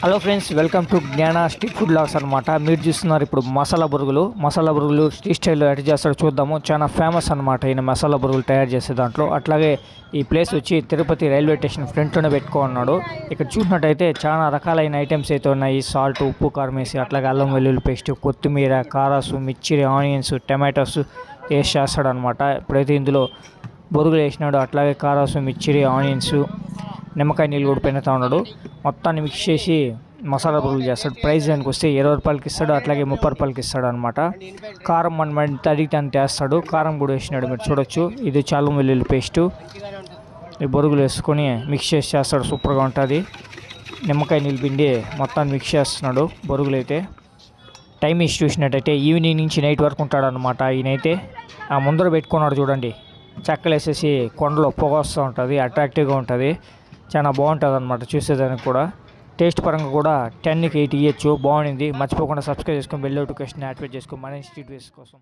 Hello friends welcome to Gnana street food logs అనమాట మీరు చూస్తున్నారు ఇప్పుడు మసాలా బురుగులు. మసాలా బురుగులు స్ట్రీట్ స్టైల్లో ఎట్ చేస్తాడో చూద్దాము. చాలా ఫేమస్ అనమాట ఈయన మసాలా బురుగులు తయారు చేసే దాంట్లో. అట్లాగే ఈ ప్లేస్ వచ్చి తిరుపతి రైల్వే స్టేషన్ ఫ్రంట్లోనే పెట్టుకున్నాడు ఇక్కడ చూసినట్టయితే చాలా రకాలైన ఐటమ్స్ అయితే ఉన్నాయి. సాల్ట్ ఉప్పు కారం వేసి అట్లాగే అల్లం వెల్లుల్లి పేస్ట్ కొత్తిమీర కారాసు మిర్చి ఆనియన్స్ టమాటోస్ వేసి చేస్తాడు అనమాట ఇప్పుడైతే ఇందులో బొరుగులు వేసినాడు. అట్లాగే కారాసు మిర్చిరి ఆనియన్స్ నిమ్మకాయ నీళ్ళు కూడా పెనుతా ఉన్నాడు. మొత్తాన్ని మిక్స్ చేసి మసాలా పురుగులు చేస్తాడు. ప్రైస్ దానికి వస్తే ఇరవై రూపాయలకి ఇస్తాడు అట్లాగే ముప్పై రూపాయలకి ఇస్తాడు అనమాట కారం మన తడిగితే అడిగితే అంత వేస్తాడు. కారం కూడా వేసినాడు మీరు చూడొచ్చు. ఇది చాలు వెల్లుల్లి పేస్టు. ఈ బొరుగులు వేసుకొని మిక్స్ చేసి చేస్తాడు. సూపర్గా ఉంటుంది. నిమ్మకాయ నీళ్ళు పిండి మొత్తాన్ని మిక్స్ చేస్తున్నాడు బొరుగులు అయితే. టైం ఇచ్చి చూసినట్టయితే ఈవినింగ్ నుంచి నైట్ వరకు ఉంటాడు అనమాట ఈయనైతే ఆ ముందర పెట్టుకున్నాడు చూడండి. చెక్కలు వేసేసి కొండలో పొగ వస్తూ ఉంటుంది. అట్రాక్టివ్గా ఉంటుంది. చాలా బాగుంటుంది అనమాట చూసేదానికి కూడా. టేస్ట్ పరంగా కూడా టెన్కి ఎయిట్ ఇవ్వచ్చు బాగుంది మర్చిపోకుండా సబ్స్క్రైబ్ చేసుకొని బెల్ నోటిఫికేషన్ యాక్టివేట్ చేసుకో. మన ఇన్స్టిట్యూట్ కోసం.